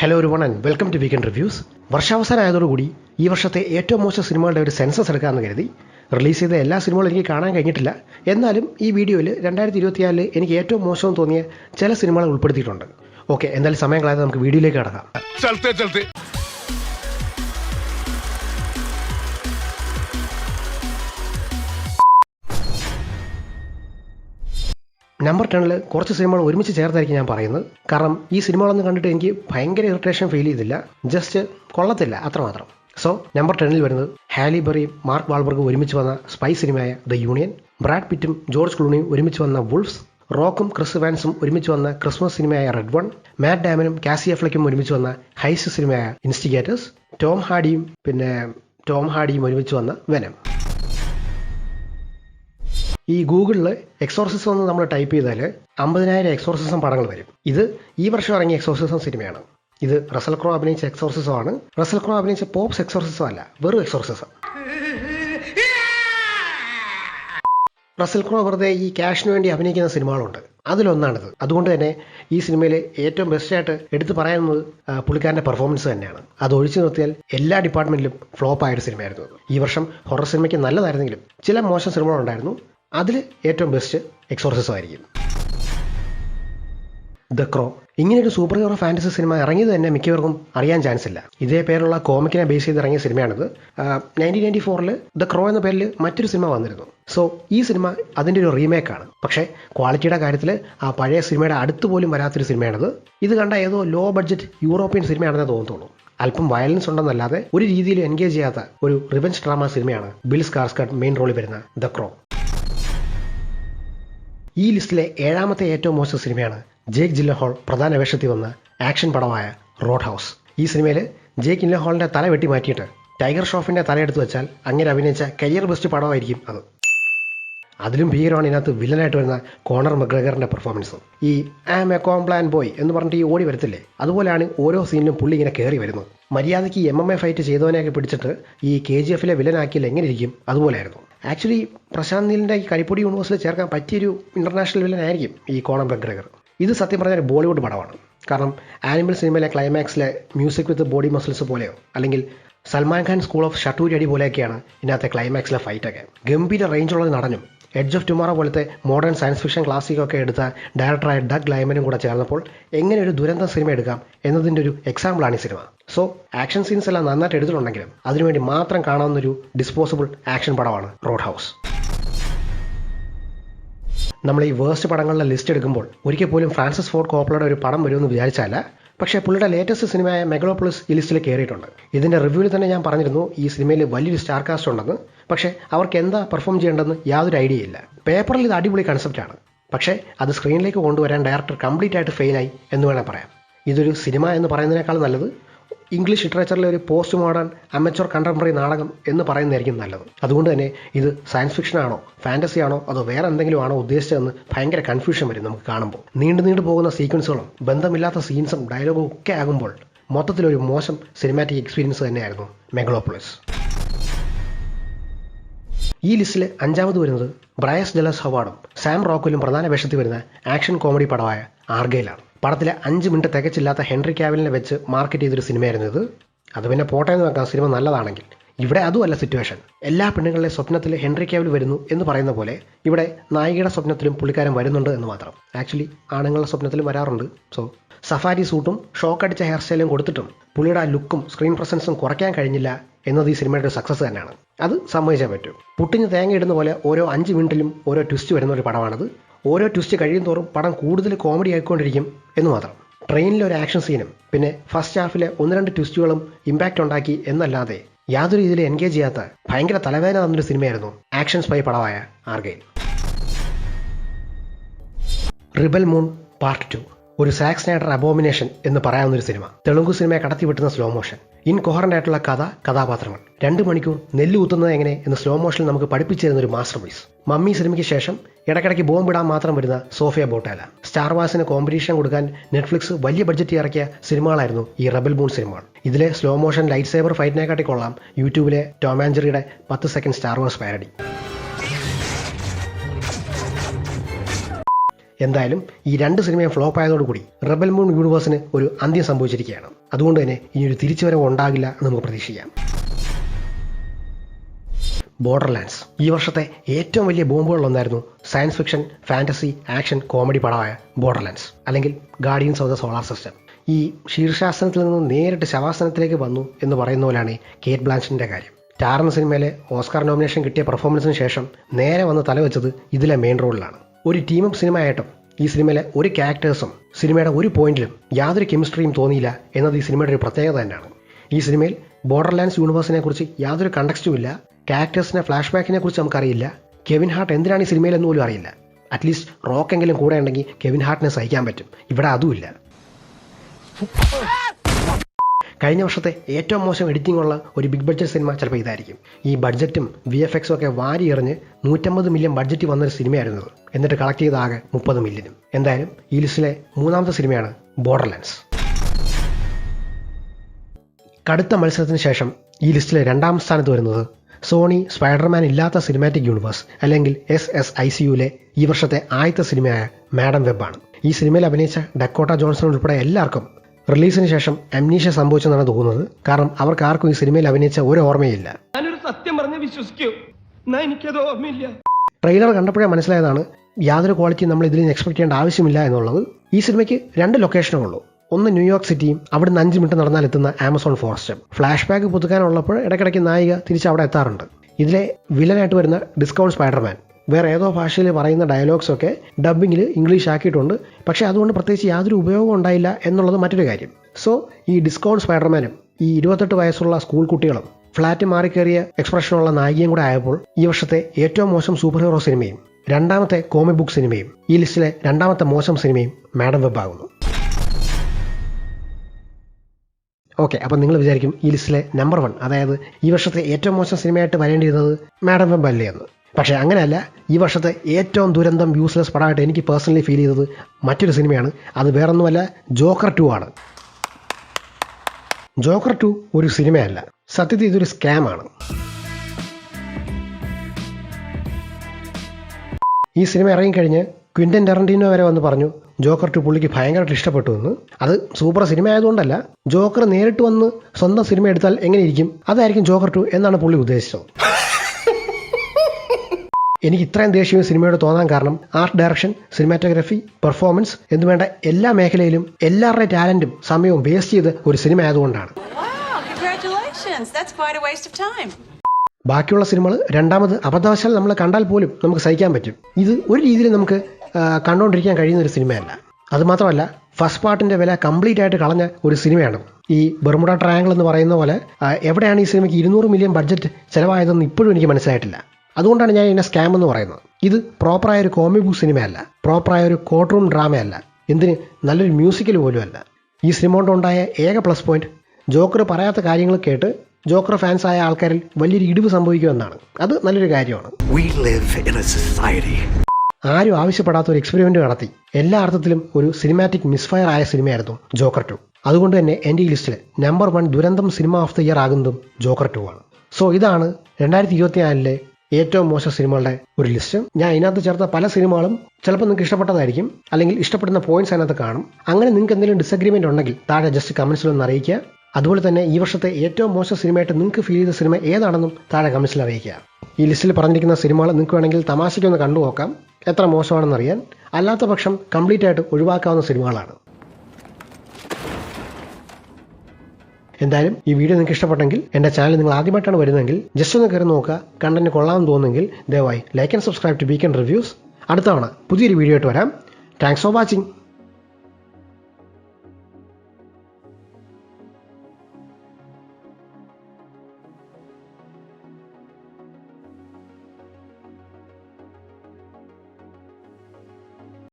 Hello ഒരു one and welcome to weekend reviews വർഷാവസാനം ആയതോടുകൂടി ഈ വർഷത്തെ ഏറ്റവും മോശം സിനിമകളുടെ ഒരു സെൻസസ് എടുക്കാമെന്ന് കരുതി. റിലീസ് ചെയ്ത എല്ലാ സിനിമകളും എനിക്ക് കാണാൻ കഴിഞ്ഞിട്ടില്ല. എന്നാലും ഈ വീഡിയോയിൽ രണ്ടായിരത്തി ഇരുപത്തിനാലിൽ എനിക്ക് ഏറ്റവും മോശം തോന്നിയ ചില സിനിമകൾ ഉൾപ്പെടുത്തിയിട്ടുണ്ട്. ഓക്കെ എന്തായാലും സമയം കളയാതെ നമുക്ക് വീഡിയോയിലേക്ക് കടക്കാം. നമ്പർ ടെണിൽ കുറച്ച് സിനിമകൾ ഒരുമിച്ച് ചേർത്തായിരിക്കും ഞാൻ പറയുന്നത്. കാരണം ഈ സിനിമകളൊന്നും കണ്ടിട്ട് എനിക്ക് ഭയങ്കര ഇറിറ്റേഷൻ ഫീൽ ചെയ്തില്ല. ജസ്റ്റ് കൊള്ളത്തില്ല അത്രമാത്രം. സോ നമ്പർ ടെണിൽ വരുന്നത് ഹാലി ബെറിയും മാർക്ക് വാൾബർഗും ഒരുമിച്ച് വന്ന സ്പൈ സിനിമയായ ദ യൂണിയൻ ബ്രാഡ് പിറ്റും ജോർജ് ക്ലൂണിയും ഒരുമിച്ച് വന്ന വുൾഫ്സ് റോക്കും ക്രിസ് വാൻസും ഒരുമിച്ച് വന്ന ക്രിസ്മസ് സിനിമയായ റെഡ് വൺ മാറ്റ് ഡാമനും കാസി അഫ്ലയ്ക്കും ഒരുമിച്ച് വന്ന ഹൈസ് സിനിമയായ ഇൻസ്റ്റിഗേറ്റേഴ്സ് ടോം ഹാഡിയും പിന്നെ ടോം ഹാഡിയും ഒരുമിച്ച് വന്ന വെനം ഈ ഗൂഗിളിൽ എക്സോർസിസം എന്ന് നമ്മൾ ടൈപ്പ് ചെയ്താൽ അമ്പതിനായിരം എക്സോർസിസം പടങ്ങൾ വരും. ഇത് ഈ വർഷം ഇറങ്ങിയ എക്സോർസിസം സിനിമയാണ്. ഇത് റസൽ ക്രോ അഭിനയിച്ച എക്സോർസിസം ആണ്. റസൽ ക്രോ അഭിനയിച്ച പോപ്സ് എക്സോർസിസം അല്ല വെറും എക്സോർസിസം. റസൽ ക്രോ വെറുതെ ഈ ക്യാഷിന് വേണ്ടി അഭിനയിക്കുന്ന സിനിമകളുണ്ട്. അതിലൊന്നാണിത്. അതുകൊണ്ട് തന്നെ ഈ സിനിമയിൽ ഏറ്റവും ബെസ്റ്റായിട്ട് എടുത്തു പറയാവുന്നത് ആ, പുള്ളിക്കാരന്റെ പെർഫോമൻസ് തന്നെയാണ്. അത് ഒഴിച്ചു നിർത്തിയാൽ എല്ലാ ഡിപ്പാർട്ട്മെന്റിലും ഫ്ലോപ്പ് ആയ ഒരു സിനിമയായിരുന്നു ഈ വർഷം ഹൊറർ സിനിമയ്ക്ക് നല്ലതായിരുന്നെങ്കിലും ചില മോശം സിനിമകളുണ്ടായിരുന്നു. അതിൽ ഏറ്റവും ബെസ്റ്റ് എക്സോർസിസം ആയിരിക്കും. ദ ക്രോ ഇങ്ങനെയൊരു സൂപ്പർ ഹീറോ ഫാന്റസി സിനിമ ഇറങ്ങിയത് തന്നെ മിക്കവർക്കും അറിയാൻ ചാൻസ് ഇല്ല. ഇതേ പേരുള്ള കോമിക്കിനെ ബേസ് ചെയ്ത് ഇറങ്ങിയ സിനിമയാണിത് നയന്റീൻ നയന്റി ഫോറിൽ ദ ക്രോ എന്ന പേരിൽ മറ്റൊരു സിനിമ വന്നിരുന്നു. സോ ഈ സിനിമ അതിന്റെ ഒരു റീമേക്കാണ് പക്ഷേ ക്വാളിറ്റിയുടെ കാര്യത്തിൽ ആ പഴയ സിനിമയുടെ അടുത്ത് പോലും വരാത്തൊരു സിനിമയാണിത് ഇത് കണ്ട ഏതോ ലോ ബഡ്ജറ്റ് യൂറോപ്യൻ സിനിമയാണെന്ന് തോന്നുള്ളൂ അല്പം വയലൻസ് ഉണ്ടെന്നല്ലാതെ ഒരു രീതിയിൽ എൻഗേജ് ചെയ്യാത്ത ഒരു റിവെഞ്ച് ഡ്രാമ സിനിമയാണ് ബിൽസ് കാർസ്കട്ട് മെയിൻ റോളിൽ വരുന്ന ദ ക്രോ ഈ ലിസ്റ്റിലെ ഏഴാമത്തെ ഏറ്റവും മോശം സിനിമയാണ് ജേക്ക് ജില്ലഹോൾ പ്രധാന വേഷത്തിൽ വന്ന ആക്ഷൻ പടമായ റോഡ് ഹൗസ് ഈ സിനിമയിൽ ജേക്ക് ജില്ലഹോളിന്റെ തല വെട്ടി മാറ്റിയിട്ട് ടൈഗർ ഷോഫിന്റെ തല എടുത്തു വെച്ചാൽ അങ്ങനെ അഭിനയിച്ച കരിയർ ബെസ്റ്റ് പടമായിരിക്കും അത്. അതിലും ഭീകരമാണ് ഇതിനകത്ത് വില്ലനായിട്ട് വരുന്ന കോണർ മഗ്രഗറിന്റെ പെർഫോമൻസ് ഈ ആം എ കോംപ്ലാൻ ബോയ് എന്ന് പറഞ്ഞിട്ട് ഈ ഓടി വരത്തില്ലേ? അതുപോലെയാണ് ഓരോ സീനിലും പുള്ളി ഇങ്ങനെ കയറി വരുന്നത്. മര്യാദയ്ക്ക് എം എം എ ഫൈറ്റ് ചെയ്തവനെയൊക്കെ പിടിച്ചിട്ട് ഈ കെ ജി എഫിലെ വില്ലനാക്കിയാൽ എങ്ങനെ ഇരിക്കും? അതുപോലെയായിരുന്നു. ആക്ച്വലി പ്രശാന്ത് നീലിന്റെ ഈ കരിപ്പൊടി യൂണിവേഴ്സിൽ ചേർക്കാൻ പറ്റിയൊരു ഇന്റർനാഷണൽ വില്ലൻ ആയിരിക്കും ഈ കോണം ബഗ്രഗർ ഇത് സത്യം പറഞ്ഞാൽ ഒരു ബോളിവുഡ് പടമാണ്. കാരണം ആനിമൽ സിനിമയിലെ ക്ലൈമാക്സിലെ മ്യൂസിക് വിത്ത് ബോഡി മസിൽസ് പോലെയോ അല്ലെങ്കിൽ സൽമാൻ ഖാൻ സ്കൂൾ ഓഫ് ഷട്ടൂരി അടി പോലെയൊക്കെയാണ് ഇതിനകത്തെ ക്ലൈമാക്സിലെ ഫൈറ്റൊക്കെ ഗംഭീര റേഞ്ചുള്ളത് നടനും. എഡ്ജ് ഓഫ് ടുമാറോ പോലത്തെ മോഡേൺ സയൻസ് ഫിക്ഷൻ ക്ലാസിക്കൊക്കെ എടുത്ത ഡയറക്ടറായ ഡഗ് ലൈമനും കൂടെ ചേർന്നപ്പോൾ എങ്ങനെ ഒരു ദുരന്ത സിനിമ എടുക്കാം എന്നതിന്റെ ഒരു എക്സാമ്പിളാണ് ഈ സിനിമ സോ ആക്ഷൻ സീൻസ് എല്ലാം നന്നായിട്ട് എടുത്തിട്ടുണ്ടെങ്കിലും അതിനുവേണ്ടി മാത്രം കാണാവുന്ന ഒരു ഡിസ്പോസിബിൾ ആക്ഷൻ പടമാണ് റോഡ് ഹൗസ് നമ്മൾ ഈ വേഴ്സ്റ്റ് പടങ്ങളുടെ ലിസ്റ്റ് എടുക്കുമ്പോൾ ഒരിക്കൽ പോലും ഫ്രാൻസിസ് ഫോർഡ് കോപ്പളയുടെ ഒരു പടം വരുമെന്ന് വിചാരിച്ചല്ല പക്ഷേ പുള്ളിയുടെ ലേറ്റസ്റ്റ് സിനിമയായ മെഗളോപോളിസ് ഈ ലിസ്റ്റിൽ കയറിയിട്ടുണ്ട് ഇതിന്റെ റിവ്യൂവിൽ തന്നെ ഞാൻ പറഞ്ഞിരുന്നു ഈ സിനിമയിൽ വലിയൊരു സ്റ്റാർ കാസ്റ്റ് ഉണ്ടെന്ന്. പക്ഷേ അവർക്ക് എന്താ പെർഫോം ചെയ്യേണ്ടതെന്ന് യാതൊരു ഐഡിയ ഇല്ല. പേപ്പറിൽ ഇത് അടിപൊളി കൺസെപ്റ്റാണ് പക്ഷേ അത് സ്ക്രീനിലേക്ക് കൊണ്ടുവരാൻ ഡയറക്ടർ കംപ്ലീറ്റ് ആയിട്ട് ഫെയിലായി എന്ന് വേണേൽ പറയാം. ഇതൊരു സിനിമ എന്ന് പറയുന്നതിനേക്കാൾ നല്ലത് ഇംഗ്ലീഷ് ലിറ്ററേച്ചറിലെ ഒരു പോസ്റ്റ് മോഡേൺ അമച്ചോർ കണ്ടംപററി നാടകം എന്ന് പറയുന്നതായിരിക്കും നല്ലത്. അതുകൊണ്ട് തന്നെ ഇത് സയൻസ് ഫിക്ഷൻ ആണോ ഫാന്റസി ആണോ അതോ വേറെ എന്തെങ്കിലും ആണോ ഉദ്ദേശിച്ചതെന്ന് ഭയങ്കര കൺഫ്യൂഷൻ വരും നമുക്ക് കാണുമ്പോൾ. നീണ്ടു നീണ്ടു പോകുന്ന സീക്വൻസുകളും ബന്ധമില്ലാത്ത സീൻസും ഡയലോഗും ഒക്കെ ആകുമ്പോൾ മൊത്തത്തിലൊരു മോശം സിനിമാറ്റിക് എക്സ്പീരിയൻസ് തന്നെയായിരുന്നു മെഗളോപോളിസ് ഈ ലിസ്റ്റിൽ അഞ്ചാമത് വരുന്നത് ബ്രയസ് ഡെലസ് ഹവാർഡും സാം റോക്കലും പ്രധാന വേഷത്തിൽ വരുന്ന ആക്ഷൻ കോമഡി പടമായ ആർഗയിലാണ്. പടത്തിലെ അഞ്ച് മിനിറ്റ് തികച്ചില്ലാത്ത ഹെൻറി ക്യാവലിനെ വെച്ച് മാർക്കറ്റ് ചെയ്തൊരു സിനിമയായിരുന്നു ഇത്. അത് പിന്നെ പോട്ടെ എന്ന് വെക്കാം. സിനിമ നല്ലതാണെങ്കിൽ. ഇവിടെ അതുമല്ല സിറ്റുവേഷൻ എല്ലാ പെണ്ണുങ്ങളുടെ സ്വപ്നത്തിൽ ഹെൻറി കേവൽ വരുന്നു എന്ന് പറയുന്ന പോലെ ഇവിടെ നായികയുടെ സ്വപ്നത്തിലും പുള്ളിക്കാരൻ വരുന്നുണ്ട് എന്ന് മാത്രം. ആക്ച്വലി ആണുങ്ങളുടെ സ്വപ്നത്തിലും വരാറുണ്ട്. സോ സഫാരി സൂട്ടും ഷോക്ക് അടിച്ച ഹെയർ സ്റ്റൈലും കൊടുത്തിട്ടും പുള്ളിയുടെ ആ ലുക്കും സ്ക്രീൻ പ്രസൻസും കുറയ്ക്കാൻ കഴിഞ്ഞില്ല എന്നത് ഈ സിനിമയുടെ ഒരു സക്സസ് തന്നെയാണ്. അത് സമ്മതിച്ചാൽ പറ്റും. പുട്ടിന് തേങ്ങ ഇടുന്ന പോലെ ഓരോ അഞ്ച് മിനിറ്റിലും ഓരോ ട്വിസ്റ്റ് വരുന്ന ഒരു പടമാണത്. ഓരോ ട്വിസ്റ്റ് കഴിയും തോറും പടം കൂടുതൽ കോമഡി ആയിക്കൊണ്ടിരിക്കും എന്ന് മാത്രം. ട്രെയിനിലെ ഒരു ആക്ഷൻ സീനും പിന്നെ ഫസ്റ്റ് ഹാഫിലെ ഒന്ന് രണ്ട് ട്വിസ്റ്റുകളും ഇമ്പാക്റ്റ് ഉണ്ടാക്കി എന്നല്ലാതെ യാതൊരു രീതിയിലും എൻഗേജ് ചെയ്യാത്ത ഭയങ്കര തലവേദന തന്നൊരു സിനിമയായിരുന്നു action spy പടമായ Argylle Rebel Moon part two. ഒരു സാക്സ് സ്നൈഡർ അബോമിനേഷൻ എന്ന് പറയാവുന്ന ഒരു സിനിമ. തെലുങ്ക് സിനിമയെ കടത്തിവിട്ടുന്ന സ്ലോ മോഷൻ ഇൻകൊഹറന്റ് ആയിട്ടുള്ള കഥ കഥാപാത്രങ്ങൾ. രണ്ട് മണിക്കൂർ നെല്ല് കുത്തുന്നത് എങ്ങനെ എന്ന് സ്ലോ മോഷനിൽ നമുക്ക് പഠിപ്പിച്ചു തരുന്ന ഒരു മാസ്റ്റർ പീസ് മമ്മി സിനിമയ്ക്ക് ശേഷം ഇടയ്ക്കിടയ്ക്ക് ബോംബിടാൻ മാത്രം വരുന്ന സോഫിയ ബോട്ടാല. സ്റ്റാർ വാസിന് കോമ്പറ്റീഷൻ കൊടുക്കാൻ നെറ്റ്ഫ്ലിക്സ് വലിയ ബഡ്ജറ്റ് ഇറക്കിയ സിനിമകളായിരുന്നു ഈ റബൽ മൂൺ സിനിമകൾ. ഇതിലെ സ്ലോ മോഷൻ ലൈറ്റ് സേബർ ഫൈറ്റിനെക്കാട്ടി കൊള്ളാം. യൂട്യൂബിലെ ടോമാഞ്ചറിയുടെ പത്ത് സെക്കൻഡ് സ്റ്റാർ വാസ് പാരഡി എന്തായാലും ഈ രണ്ട് സിനിമയും ഫ്ലോപ്പ് ആയതോടുകൂടി റബൽ മൂൺ യൂണിവേഴ്സിന് ഒരു അന്ത്യം സംഭവിച്ചിരിക്കുകയാണ്. അതുകൊണ്ട് തന്നെ ഇനി ഒരു തിരിച്ചുവരവ് ഉണ്ടാകില്ല എന്ന് നമുക്ക് പ്രതീക്ഷിക്കാം. ബോർഡർലാൻഡ്സ് ഈ വർഷത്തെ ഏറ്റവും വലിയ ബോംബുകളിലൊന്നായിരുന്നു science fiction fantasy action comedy പടമായ Borderlands അല്ലെങ്കിൽ guardians of the solar system ഈ ശീർഷാസനത്തിൽ നിന്ന് നേരിട്ട് ശവാസനത്തിലേക്ക് വന്നു എന്ന് പറയുന്ന പോലെയാണ് കേറ്റ് ബ്ലാൻഷിന്റെ കാര്യം. ടാർ എന്ന സിനിമയിലെ ഓസ്കാർ നോമിനേഷൻ കിട്ടിയ പെർഫോമൻസിന് ശേഷം നേരെ വന്ന് തലവെച്ചത് ഇതിലെ മെയിൻ റോളിലാണ് ഒരു ടീമും സിനിമ ആയിട്ടും ഈ സിനിമയിലെ ഒരു ക്യാരക്ടേഴ്സും സിനിമയുടെ ഒരു പോയിന്റിലും യാതൊരു കെമിസ്ട്രിയും തോന്നിയില്ല എന്നത് ഈ സിനിമയുടെ ഒരു പ്രത്യേകത തന്നെയാണ്. ഈ സിനിമയിൽ ബോർഡർ ലാൻഡ്സ് യൂണിവേഴ്സിനെ കുറിച്ച് യാതൊരു കണ്ടക്സ്റ്റും ഇല്ല ക്യാരക്ടേഴ്സിനെ ഫ്ലാഷ് ബാക്കിനെ കുറിച്ച് നമുക്കറിയില്ല കെവിൻ ഹാർട്ട് എന്തിനാണ് ഈ സിനിമയിൽ എന്ന് പോലും അറിയില്ല. അറ്റ്ലീസ്റ്റ് റോക്കെങ്കിലും കൂടെ ഉണ്ടെങ്കിൽ കെവിൻ ഹാർട്ടിനെ സഹിക്കാൻ പറ്റും. ഇവിടെ അതുമില്ല കഴിഞ്ഞ വർഷത്തെ ഏറ്റവും മോശം എഡിറ്റിംഗ് ഉള്ള ഒരു ബിഗ് ബഡ്ജറ്റ് സിനിമ ചിലപ്പോൾ ഇതായിരിക്കും. ഈ ബഡ്ജറ്റും വി എഫ് എക്സും ഒക്കെ വാരി എറിഞ്ഞ് നൂറ്റമ്പത് മില്യൺ ബഡ്ജറ്റ് വന്നൊരു സിനിമയായിരുന്നു ഇത്. എന്നിട്ട് കളക്ട് ചെയ്ത ആകെ മുപ്പത് മില്യനും എന്തായാലും ഈ ലിസ്റ്റിലെ മൂന്നാമത്തെ സിനിമയാണ് ബോർഡർലാൻഡ്സ് കടുത്ത മത്സരത്തിന് ശേഷം ഈ ലിസ്റ്റിലെ രണ്ടാം സ്ഥാനത്ത് വരുന്നത് സോണി സ്പൈഡർമാൻ ഇല്ലാത്ത സിനിമാറ്റിക് യൂണിവേഴ്സ് അല്ലെങ്കിൽ എസ് എസ് ഐ സി യുയിലെ ഈ വർഷത്തെ ആദ്യത്തെ സിനിമയായ മാഡം വെബാണ് ഈ സിനിമയിൽ അഭിനയിച്ച ഡക്കോട്ട ജോൺസൺ ഉൾപ്പെടെ എല്ലാവർക്കും റിലീസിന് ശേഷം അംനീഷ സംഭവിച്ചെന്നാണ് തോന്നുന്നത്. കാരണം അവർക്ക് ആർക്കും ഈ സിനിമയിൽ അഭിനയിച്ച ഒരു ഓർമ്മയില്ല. ഞാനൊരു സത്യം പറഞ്ഞ് വിശ്വസിക്കൂ. എനിക്കത് ഓർമ്മയില്ല. ട്രെയിലർ കണ്ടപ്പോഴേ മനസ്സിലായതാണ് യാതൊരു ക്വാളിറ്റിയും നമ്മൾ ഇതിൽ നിന്ന് എക്സ്പെക്ട് ചെയ്യേണ്ട ആവശ്യമില്ല എന്നുള്ളത്. ഈ സിനിമയ്ക്ക് രണ്ട് ലൊക്കേഷനേ ഉള്ളൂ. ഒന്ന് ന്യൂയോർക്ക് സിറ്റിയും അവിടുന്ന് അഞ്ച് മിനിറ്റ് നടന്നാൽ എത്തുന്ന ആമസോൺ ഫോറസ്റ്റും. ഫ്ലാഷ് ബാക്ക് പുതുക്കാനുള്ളപ്പോൾ ഇടയ്ക്കിടയ്ക്ക് നായിക തിരിച്ച് അവിടെ എത്താറുണ്ട്. ഇതിലെ വില്ലനായിട്ട് വരുന്ന ഡിസ്കൗണ്ട് സ്പൈഡർമാൻ. വേറെ ഏതോ ഭാഷയിൽ പറയുന്ന ഡയലോഗ്സൊക്കെ ഡബ്ബിങ്ങിൽ ഇംഗ്ലീഷ് ആക്കിയിട്ടുണ്ട്. പക്ഷേ അതുകൊണ്ട് പ്രത്യേകിച്ച് യാതൊരു ഉപയോഗവും ഉണ്ടായില്ല എന്നുള്ളത് മറ്റൊരു കാര്യം. സോ ഈ ഡിസ്കൗണ്ട് സ്പൈഡർമാനും ഈ ഇരുപത്തെട്ട് വയസ്സുള്ള സ്കൂൾ കുട്ടികളും ഫ്ലാറ്റ് മാറിക്കേറിയ എക്സ്പ്രഷനുള്ള നായികയും കൂടെ ആയപ്പോൾ ഈ വർഷത്തെ ഏറ്റവും മോശം സൂപ്പർ ഹീറോ സിനിമയും രണ്ടാമത്തെ കോമിക് ബുക്ക് സിനിമയും ഈ ലിസ്റ്റിലെ രണ്ടാമത്തെ മോശം സിനിമയും മാഡം വെബ് ആകുന്നു. ഓക്കെ അപ്പം നിങ്ങൾ വിചാരിക്കും ഈ ലിസ്റ്റിലെ നമ്പർ വൺ അതായത് ഈ വർഷത്തെ ഏറ്റവും മോശം സിനിമയായിട്ട് വരേണ്ടിയിരുന്നത് മാഡം വെബ് അല്ലേ എന്ന്. പക്ഷേ അങ്ങനെയല്ല ഈ വർഷത്തെ ഏറ്റവും ദുരന്തം യൂസ്ലെസ് പടമായിട്ട് എനിക്ക് പേഴ്സണലി ഫീൽ ചെയ്തത് മറ്റൊരു സിനിമയാണ്. അത് വേറൊന്നുമല്ല ജോക്കർ ടു ആണ്. ജോക്കർ ടു ഒരു സിനിമയല്ല. സത്യത്തിൽ ഇതൊരു സ്കാമാണ് ഈ സിനിമ ഇറങ്ങിക്കഴിഞ്ഞ് ക്വിന്റൻ ടെറന്റീനോ വരെ വന്ന് പറഞ്ഞു ജോക്കർ ടു പുള്ളിക്ക് ഭയങ്കരമായിട്ട് ഇഷ്ടപ്പെട്ടു എന്ന്. അത് സൂപ്പർ സിനിമ ആയതുകൊണ്ടല്ല ജോക്കർ നേരിട്ട് വന്ന് സ്വന്തം സിനിമ എടുത്താൽ എങ്ങനെയിരിക്കും അതായിരിക്കും ജോക്കർ ടു എന്നാണ് പുള്ളി ഉദ്ദേശിച്ചത്. എനിക്ക് ഇത്രയും ദേഷ്യവും സിനിമയോട് തോന്നാൻ കാരണം ആർട്ട് ഡയറക്ഷൻ സിനിമാറ്റോഗ്രഫി പെർഫോമൻസ് എന്നുവേണ്ട എല്ലാ മേഖലയിലും എല്ലാവരുടെ ടാലന്റും സമയവും വേസ്റ്റ് ചെയ്ത് ഒരു സിനിമ ആയതുകൊണ്ടാണ്. ബാക്കിയുള്ള സിനിമകൾ രണ്ടാമത് അബദ്ധവശാൽ നമ്മൾ കണ്ടാൽ പോലും നമുക്ക് സഹിക്കാൻ പറ്റും. ഇത് ഒരു രീതിയിൽ നമുക്ക് കണ്ടുകൊണ്ടിരിക്കാൻ കഴിയുന്ന ഒരു സിനിമയല്ല. അതുമാത്രമല്ല ഫസ്റ്റ് പാർട്ടിന്റെ വില കംപ്ലീറ്റ് ആയിട്ട് കളഞ്ഞ ഒരു സിനിമയാണ്. ഈ ബെർമുഡ ട്രയാങ്കിൾ എന്ന് പറയുന്ന പോലെ എവിടെയാണ് ഈ സിനിമയ്ക്ക് ഇരുന്നൂറ് മില്യൺ ബഡ്ജറ്റ് ചിലവായതെന്ന് ഇപ്പോഴും എനിക്ക് മനസ്സിലായിട്ടില്ല. അതുകൊണ്ടാണ് ഞാൻ ഇതിനെ സ്കാം എന്ന് പറയുന്നത്. ഇത് പ്രോപ്പറായ ഒരു കോമിക് ബുക്ക് സിനിമയല്ല പ്രോപ്പറായ ഒരു കോർട്ട് റൂം ഡ്രാമയല്ല എന്തിന്? നല്ലൊരു മ്യൂസിക്കൽ പോലും അല്ല. ഈ സിനിമ കൊണ്ടുണ്ടായ ഏക പ്ലസ് പോയിന്റ് ജോക്കർ പറയാത്ത കാര്യങ്ങൾ കേട്ട് ജോക്കർ ഫാൻസ് ആയ ആൾക്കാരിൽ വലിയൊരു ഇടിവ് സംഭവിക്കുമെന്നാണ്. അത് നല്ലൊരു കാര്യമാണ്. ആരും ആവശ്യപ്പെടാത്ത ഒരു എക്സ്പെരിമെന്റ് നടത്തി. എല്ലാ അർത്ഥത്തിലും ഒരു സിനിമാറ്റിക് മിസ്ഫയർ ആയ സിനിമയായിരുന്നു ജോക്കർ ടു അതുകൊണ്ട് തന്നെ എന്റെ ഈ ലിസ്റ്റിൽ നമ്പർ വൺ ദുരന്തം സിനിമ ഓഫ് ദി ഇയർ ആകുന്നതും ജോക്കർ ടു ആണ്. സോ ഇതാണ് രണ്ടായിരത്തി ഇരുപത്തിനാലിലെ ഏറ്റവും മോശം സിനിമകളുടെ ഒരു ലിസ്റ്റ്. ഞാൻ അതിനകത്ത് ചേർത്ത പല സിനിമകളും ചിലപ്പോൾ നിങ്ങൾക്ക് ഇഷ്ടപ്പെട്ടതായിരിക്കും. അല്ലെങ്കിൽ ഇഷ്ടപ്പെടുന്ന പോയിന്റ്സ് അതിനകത്ത് കാണും. അങ്ങനെ നിങ്ങൾക്ക് എന്തെങ്കിലും ഡിസഗ്രിമെന്റ് ഉണ്ടെങ്കിൽ താഴെ ജസ്റ്റ് കമന്റ്സിൽ ഒന്ന് അറിയിക്കുക. അതുപോലെ തന്നെ ഈ വർഷത്തെ ഏറ്റവും മോശം സിനിമയായിട്ട് നിങ്ങൾക്ക് ഫീൽ ചെയ്ത സിനിമ ഏതാണെന്നും താഴെ കമന്റ്സിൽ അറിയിക്കുക. ഈ ലിസ്റ്റിൽ പറഞ്ഞിരിക്കുന്ന സിനിമകൾ നിങ്ങൾക്ക് വേണമെങ്കിൽ തമാശയ്ക്കൊന്ന് കണ്ടു നോക്കാം. എത്ര മോശമാണെന്ന് അറിയാൻ. അല്ലാത്ത പക്ഷം കംപ്ലീറ്റ് ആയിട്ട് ഒഴിവാക്കാവുന്ന സിനിമകളാണ്. എന്തായാലും ഈ വീഡിയോ നിങ്ങൾക്ക് ഇഷ്ടപ്പെട്ടെങ്കിൽ എന്റെ ചാനൽ നിങ്ങൾ ആദ്യമായിട്ടാണ് വരുന്നതെങ്കിൽ ജസ്റ്റ് ഒന്ന് കയറി നോക്കുക. കണ്ടന്റ് കൊള്ളാമെന്ന് തോന്നുന്നെങ്കിൽ ദയവായി like and subscribe to Beacon reviews അടുത്തവണ പുതിയൊരു വീഡിയോ ആയിട്ട് വരാം. Thanks for watching